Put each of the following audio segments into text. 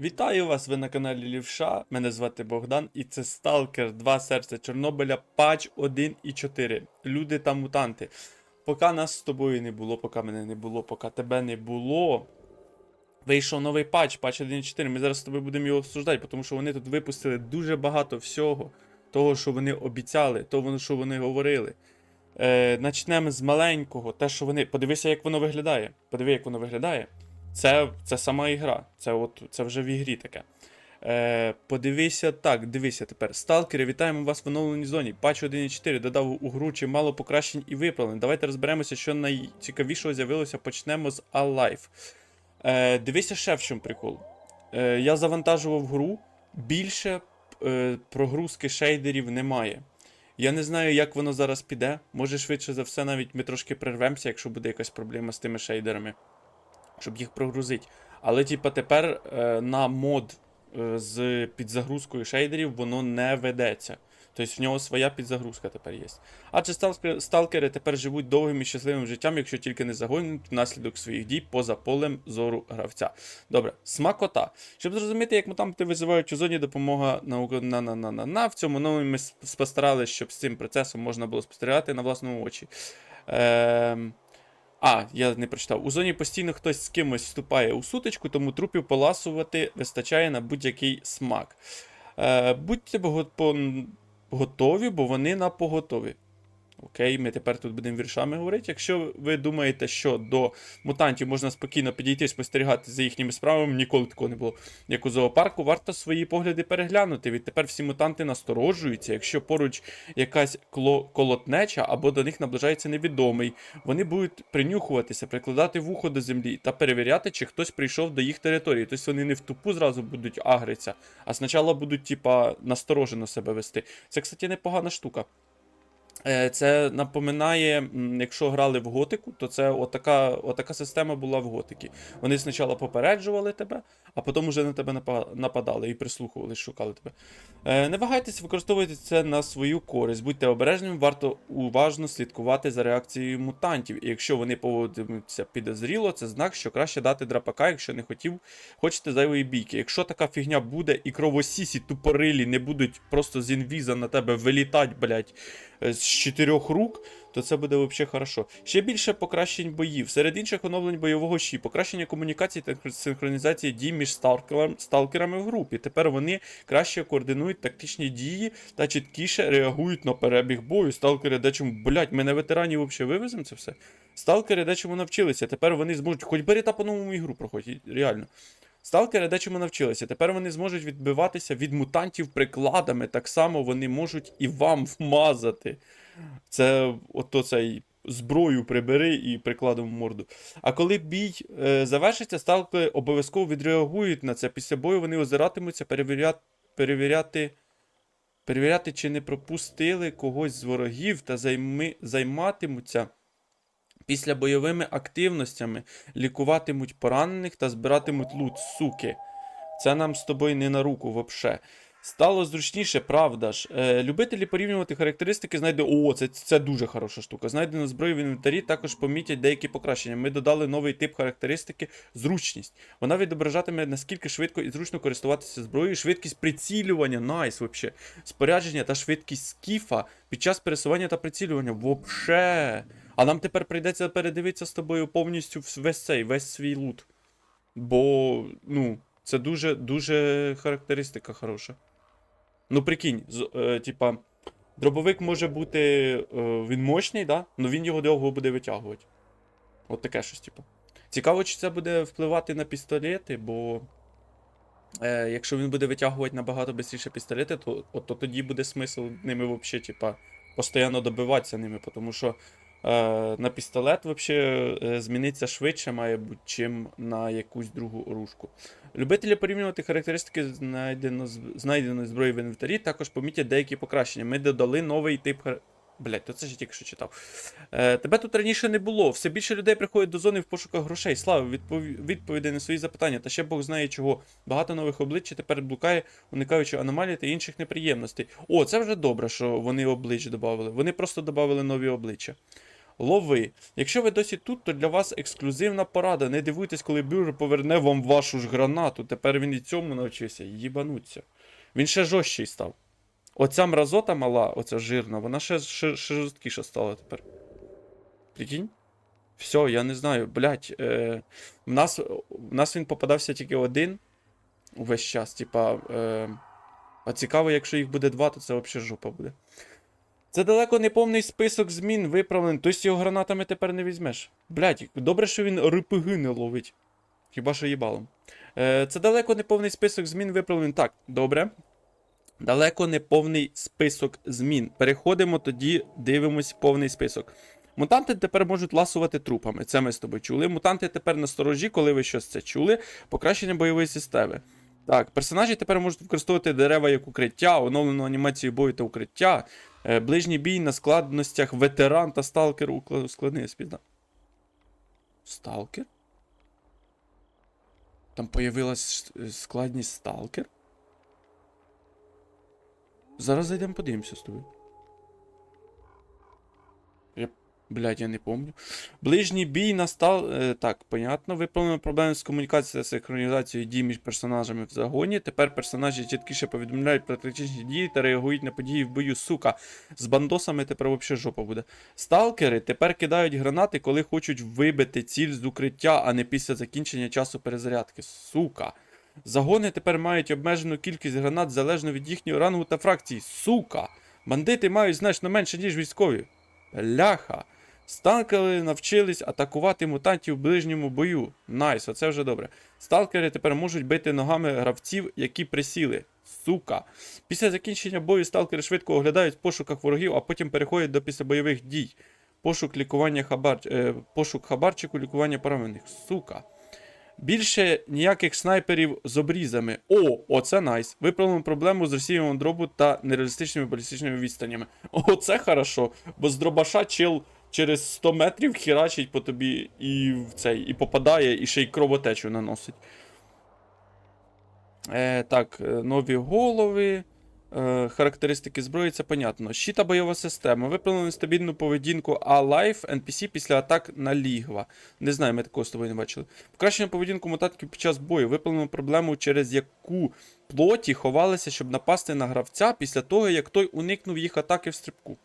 Вітаю вас! Ви на каналі Лівша. Мене звати Богдан, і це Сталкер 2 серця Чорнобиля, патч 1 і 4. Люди та мутанти. Поки нас з тобою не було, поки мене не було, поки тебе не було. Вийшов новий патч, патч 1.4. Ми зараз з тобою будемо його обсуждати, тому що вони тут випустили дуже багато всього, того, що вони обіцяли, того, що вони говорили. Е, Начнемо з маленького, те, що вони. Подивися, як воно виглядає. Подиви, як воно виглядає. Це, це сама ігра. Це, от, це вже в ігрі таке. Е, подивися так, дивися тепер. Сталкери, вітаємо вас в оновленій зоні. Патч 1.4 додав у гру чимало покращень і виправлень. Давайте розберемося, що найцікавішого з'явилося. Почнемо з Alive. Е, дивися ще в чому прикол. Е, я завантажував гру, більше е, прогрузки шейдерів немає. Я не знаю, як воно зараз піде. Може, швидше за все, навіть ми трошки прервемося, якщо буде якась проблема з тими шейдерами, щоб їх прогрузити. Але, типа, тепер е, на мод е, з підзагрузкою шейдерів воно не ведеться. Тобто в нього своя підзагрузка тепер є. Адже сталкери, тепер живуть довгим і щасливим життям, якщо тільки не загонять внаслідок своїх дій поза полем зору гравця. Добре, смакота. Щоб зрозуміти, як мутанти визивають у зоні допомога на на на на на В цьому новому ми с- спостерігали, щоб з цим процесом можна було спостерігати на власному очі. Ем... А, я не прочитав. У зоні постійно хтось з кимось вступає у сутичку, тому трупів поласувати вистачає на будь-який смак. Е, будьте го- по- готові, бо вони на поготові. Окей, ми тепер тут будемо віршами говорити. Якщо ви думаєте, що до мутантів можна спокійно підійти спостерігати за їхніми справами, ніколи такого не було. Як у зоопарку, варто свої погляди переглянути. Відтепер всі мутанти насторожуються. Якщо поруч якась колотнеча або до них наближається невідомий, вони будуть принюхуватися, прикладати вухо до землі та перевіряти, чи хтось прийшов до їх території. Тобто вони не в тупу зразу будуть агритися, а спочатку будуть, типа, насторожено себе вести. Це, кстати, непогана штука. Е, Це напоминає, якщо грали в готику, то це отака, отака система була в готикі. Вони спочатку попереджували тебе, а потім вже на тебе нападали і прислухували, шукали тебе. Е, Не вагайтеся, використовуйте це на свою користь. Будьте обережними, варто уважно слідкувати за реакцією мутантів. І якщо вони поводяться підозріло, це знак, що краще дати драпака, якщо не хотів, хочете зайвої бійки. Якщо така фігня буде і кровосісі тупорилі не будуть просто з інвіза на тебе вилітати, блять, з чотирьох рук, то це буде взагалі хорошо. Ще більше покращень боїв. Серед інших оновлень бойового щі, покращення комунікації та синхронізації дій між сталкерами, сталкерами в групі. Тепер вони краще координують тактичні дії та чіткіше реагують на перебіг бою. Сталкери дечому, блять, ми на ветеранів взагалі вивеземо це все. Сталкери дечому навчилися. Тепер вони зможуть, хоч бери та по-новому ігру проходять, реально. Сталкери дечому навчилися. Тепер вони зможуть відбиватися від мутантів прикладами. Так само вони можуть і вам вмазати. Це ото цей зброю прибери і прикладом в морду. А коли бій е, завершиться, сталкери обов'язково відреагують на це. Після бою вони озиратимуться, перевіряти, перевіряти, перевіряти, чи не пропустили когось з ворогів та займи, займатимуться. Після бойовими активностями лікуватимуть поранених та збиратимуть лут, суки. Це нам з тобою не на руку вообще. Стало зручніше, правда ж. Е, любителі порівнювати характеристики знайде. О, це, це дуже хороша штука. Знайдено зброю в інвентарі, також помітять деякі покращення. Ми додали новий тип характеристики зручність. Вона відображатиме, наскільки швидко і зручно користуватися зброєю, швидкість прицілювання, найс, вообще. Спорядження та швидкість скіфа під час пересування та прицілювання. Вообще. А нам тепер прийдеться передивитися з тобою повністю весь цей, весь свій лут. Бо, ну, це дуже, дуже характеристика хороша. Ну, прикинь, з, е, типа, дробовик може бути. Е, він мощний, да? але він його довго буде витягувати. От таке щось, типу. Цікаво, чи це буде впливати на пістолети, бо. Е, якщо він буде витягувати набагато швидше пістолети, то, от, то тоді буде смисл ними взагалі, типа, постійно добиватися ними, тому що на пістолет взагалі е, зміниться швидше, має бути, чим на якусь другу оружку. Любителі порівнювати характеристики знайдено, знайденої зброї в інвентарі, також помітять деякі покращення. Ми додали новий тип хар... Блять, то це ж я тільки що читав. Е, тебе тут раніше не було. Все більше людей приходять до зони в пошуках грошей. Слава, відпов... відповідей на свої запитання. Та ще Бог знає чого. Багато нових облич тепер блукає, уникаючи аномалій та інших неприємностей. О, це вже добре, що вони облич додали. Вони просто додали нові обличчя. Лови. Якщо ви досі тут, то для вас ексклюзивна порада. Не дивуйтесь, коли бюро поверне вам вашу ж гранату. Тепер він і цьому навчився. Їбануться. Він ще жорсткий став. Оця мразота мала, оця жирна, вона ще, ще, ще жорсткіша стала тепер. Прикинь? Все, я не знаю, блять. Е, в, нас, в нас він попадався тільки один увесь час. Типа. Е, а цікаво, якщо їх буде два, то це взагалі жопа буде. Це далеко не повний список змін виправлений. Тобто його гранатами тепер не візьмеш. Блять, добре, що він РПГ не ловить. Хіба що їбалом. Е, це далеко не повний список змін виправлений. Так, добре. Далеко не повний список змін. Переходимо тоді, дивимось повний список. Мутанти тепер можуть ласувати трупами. Це ми з тобою чули. Мутанти тепер на сторожі, коли ви щось це чули. Покращення бойової системи. Так, персонажі тепер можуть використовувати дерева як укриття, оновлену анімацію бою та укриття, ближній бій на складностях ветеран та сталкер складний спізна. Сталкер? Там появилась е, складність сталкер? Зараз зайдемо подивимося з тобою. Блядь, я не помню. Ближній бій настав. Е, так, понятно. Виправлено проблеми з комунікацією та синхронізацією дій між персонажами в загоні. Тепер персонажі чіткіше повідомляють про тактичні дії та реагують на події в бою, сука. З бандосами тепер взагалі жопа буде. Сталкери тепер кидають гранати, коли хочуть вибити ціль з укриття, а не після закінчення часу перезарядки. Сука. Загони тепер мають обмежену кількість гранат залежно від їхнього рангу та фракції. Сука! Бандити мають значно менше, ніж військові. Бляха. Сталкери навчились атакувати мутантів в ближньому бою. Найс, оце вже добре. Сталкери тепер можуть бити ногами гравців, які присіли. Сука. Після закінчення бою сталкери швидко оглядають в пошуках ворогів, а потім переходять до післябойових дій. Пошук лікування хабар... е, пошук хабарчику, лікування поранених. Сука. Більше ніяких снайперів з обрізами. О, оце найс. Виправлено проблему з розсіюванням дробу та нереалістичними балістичними відстанями. О, це хорошо. Бо з дробаша чел через 100 метрів хірачить по тобі і в цей, і попадає, і ще й кровотечу наносить. Е, так, е, нові голови. Е, характеристики зброї, це понятно. Щита бойова система. Виправлено стабільну поведінку А-Life NPC після атак на лігва. Не знаю, ми такого з тобою не бачили. Покращення поведінку мутантів під час бою. Виправлено проблему, через яку плоті ховалися, щоб напасти на гравця після того, як той уникнув їх атаки в стрибку.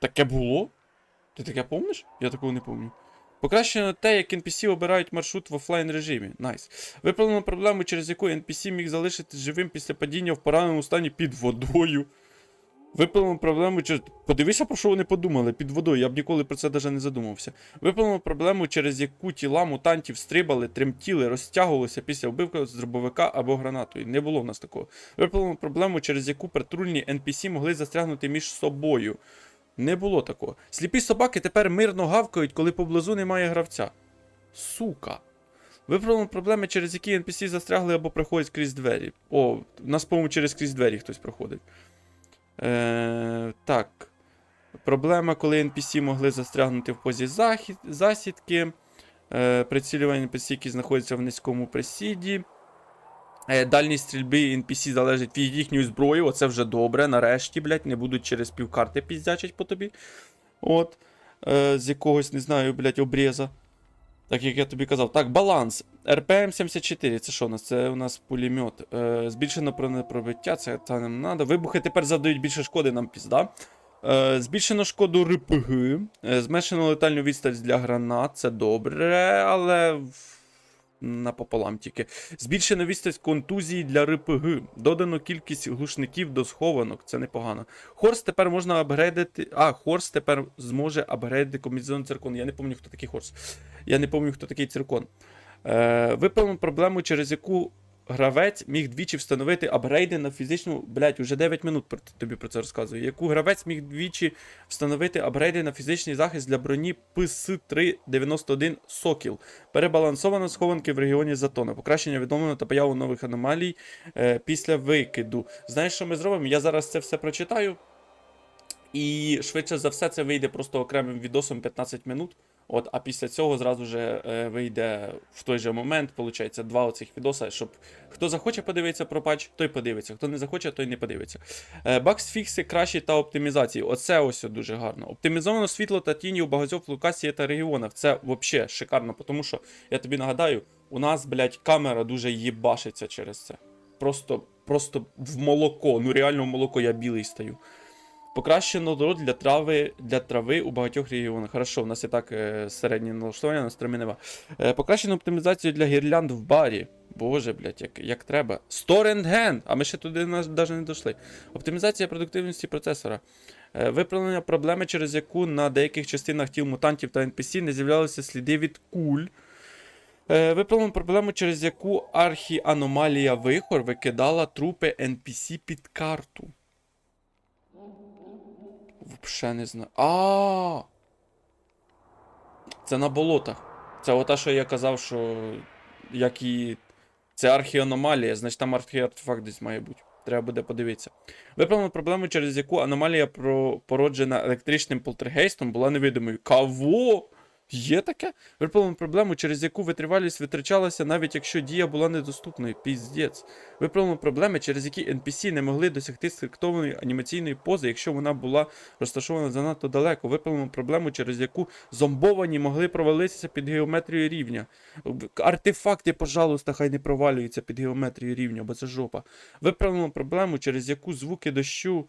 Таке було? Ти таке помниш? Я такого не пам'ятаю. Покращено те, як NPC обирають маршрут в офлайн режимі. Найс. Виправлено проблему, через яку NPC міг залишитись живим після падіння в пораненому стані під водою. Виправлено проблему через. Подивися, про що вони подумали під водою. Я б ніколи про це навіть не задумався. Виправлено проблему, через яку тіла мутантів стрибали, тремтіли, розтягувалися після вбивка з дробовика або гранатою. Не було в нас такого. Виправлено проблему, через яку патрульні NPC могли застрягнути між собою. Не було такого. Сліпі собаки тепер мирно гавкають, коли поблизу немає гравця. Сука. Виправлено проблеми, через які NPC застрягли або проходять крізь двері. О, у нас, по-моєму, через крізь двері хтось проходить. Е, так. Проблема, коли NPC могли застрягнути в позі захід, засідки. Е, прицілювання NPC, які знаходяться в низькому присіді. Е, дальність стрільби NPC залежить від їхньої зброї. Оце вже добре. Нарешті, блядь, не будуть через півкарти піздячить по тобі. От. Е, з якогось, не знаю, блядь, обріза. Так як я тобі казав. Так, баланс. РПМ 74. Це що у нас? Це у нас пулемет. Е, збільшено пробиття, це, це нам треба. Вибухи тепер завдають більше шкоди, нам пізда. Е, збільшено шкоду РПГ. Е, зменшено летальну відстань для гранат. Це добре, але. Напополам тільки. Збільшено відстань контузії для РПГ. Додано кількість глушників до схованок. Це непогано. Хорс тепер можна апгрейдити. А, Хорс тепер зможе апгрейдити комбінезон циркон. Я не пам'ятаю, хто такий Хорс. Я не пам'ятаю, хто такий циркон. Е, Виправимо проблему, через яку гравець міг двічі встановити апгрейди на фізичну. Блять, уже 9 минут тобі про це розказую. Яку гравець міг двічі встановити апгрейди на фізичний захист для броні ПС-391 Сокіл. Перебалансовано схованки в регіоні Затона. Покращення відновлено та появу нових аномалій е, після викиду. Знаєш, що ми зробимо? Я зараз це все прочитаю. І швидше за все це вийде просто окремим відосом 15 минут. От, а після цього зразу же е, вийде в той же момент, виходить, два оцих відоса, щоб хто захоче подивитися про патч, той подивиться. Хто не захоче, той не подивиться. Е, Бакс фікси кращі та оптимізації. Оце ось дуже гарно. Оптимізовано світло та тіні у багатьох локаціях та регіонах. Це взагалі шикарно, тому що я тобі нагадаю, у нас, блядь, камера дуже їбашиться через це. Просто, просто в молоко. Ну реально в молоко я білий стаю. Покращено дорог для трави, для трави у багатьох регіонах. Хорошо, у нас і так е, середнє налаштування на стромі нева. Е, покращено оптимізацію для гірлянд в барі. Боже, блядь, як, як треба. 100 рентген! А ми ще туди навіть не дійшли. Оптимізація продуктивності процесора. Е, виправлення проблеми, через яку на деяких частинах тіл мутантів та NPC не з'являлися сліди від куль. Е, Виправлено проблему, через яку архіаномалія вихор викидала трупи NPC під карту. Вообще не знаю. А. Це на болотах. Це ота, що я казав, що як і. Це архіаномалія, значить там архіартефакт десь має бути. Треба буде подивитися. Виправлена проблему, через яку аномалія, породжена електричним полтергейстом, була невидимою. Кого? Є таке? Виправлено проблему, через яку витривалість витрачалася, навіть якщо дія була недоступною. Піздець. Виправлено проблеми, через які NPC не могли досягти скриптованої анімаційної пози, якщо вона була розташована занадто далеко. Виправлено проблему, через яку зомбовані могли провалитися під геометрією рівня. Артефакти, пожалуйста, хай не провалюються під геометрією рівня, бо це жопа. Виправлено проблему, через яку звуки дощу.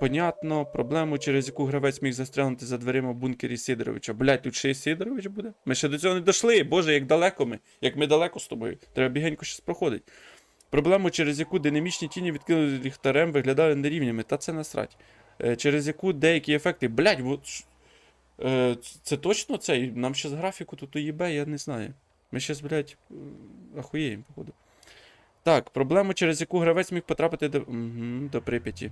Понятно, проблему, через яку гравець міг застрягнути за дверима в бункері Сидоровича. Блять, тут ще й Сидорович буде? Ми ще до цього не дійшли. Боже, як далеко ми. Як ми далеко з тобою. Треба бігенько щось проходить. Проблему, через яку динамічні тіні відкинуті ліхтарем виглядали нерівнями. Та це насрать. Е, через яку деякі ефекти. Блять, ш- е, це точно цей? Нам ще з графіку тут уїбе, я не знаю. Ми щас, блять, ахуєємо, походу. Так, проблему, через яку гравець міг потрапити до. Угу, до Прип'яті.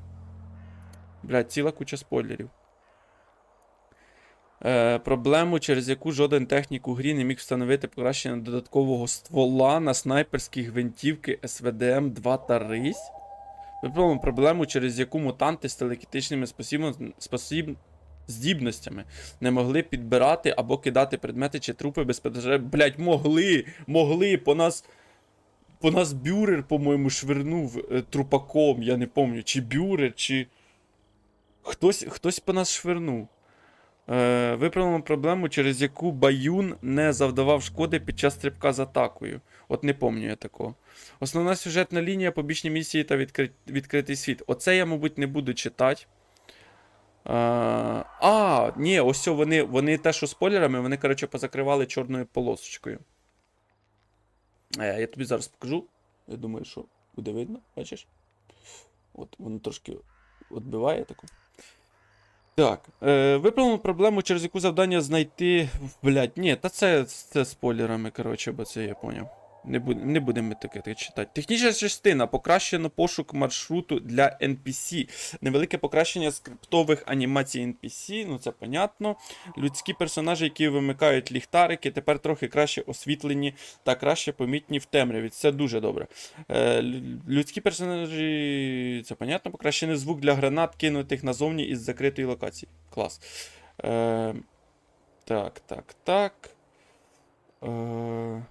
Блядь, ціла куча спойлерів. Е, проблему, через яку жоден технік у грі не міг встановити покращення додаткового ствола на снайперські гвинтівки СВДМ 2 та Рись. Проблему, через яку мутанти з телекітичними спосіб... здібностями не могли підбирати або кидати предмети чи трупи без ПДЖ. Блять, могли! Могли! По нас. По нас бюрер, по-моєму, швирнув е, трупаком, я не пам'ятаю, чи бюрер, чи. Хтось, хтось по нас швирнув. Е, виправимо проблему, через яку Баюн не завдавав шкоди під час стрибка з атакою. От не пам'ятаю я такого. Основна сюжетна лінія, побічні місії та відкри... відкритий світ. Оце я, мабуть, не буду читати. Е, а, ні, ось вони, вони те, що спойлерами, вони, коротше, позакривали чорною полосочкою. Е, я тобі зараз покажу. Я думаю, що буде видно, бачиш? От воно трошки відбиває таку. Так, е, виправимо проблему, через яку завдання знайти. Блять, ні, та це, це спойлерами, коротше, бо це я поняв. Не, буд, не будемо таке читати. Технічна частина. Покращено пошук маршруту для NPC. Невелике покращення скриптових анімацій NPC, ну це понятно. Людські персонажі, які вимикають ліхтарики, тепер трохи краще освітлені та краще помітні в темряві. Це дуже добре. Е, людські персонажі, це понятно, покращений звук для гранат, кинутих назовні із закритої локації. Клас. Е, так, так, так. Е,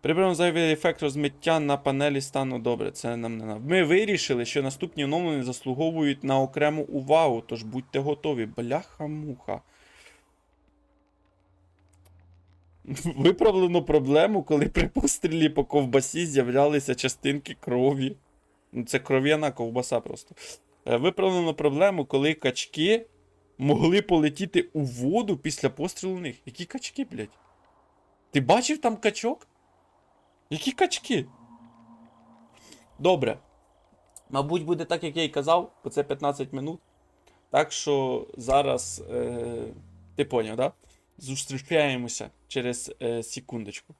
Приберемо зайвий ефект розмиття на панелі стану добре. Це нам не надо. Ми вирішили, що наступні оновлення заслуговують на окрему увагу, тож будьте готові. Бляха-муха. Виправлено проблему, коли при пострілі по ковбасі з'являлися частинки крові. Ну, Це кров'яна ковбаса просто. Е, Виправлено проблему, коли качки могли полетіти у воду після пострілу в них. Які качки, блядь? Ти бачив там качок? Які качки? Добре. Мабуть, буде так, як я й казав, бо це 15 минут. Так що зараз. Е... Ти поняв, да? Зустрічаємося через е, секундочку.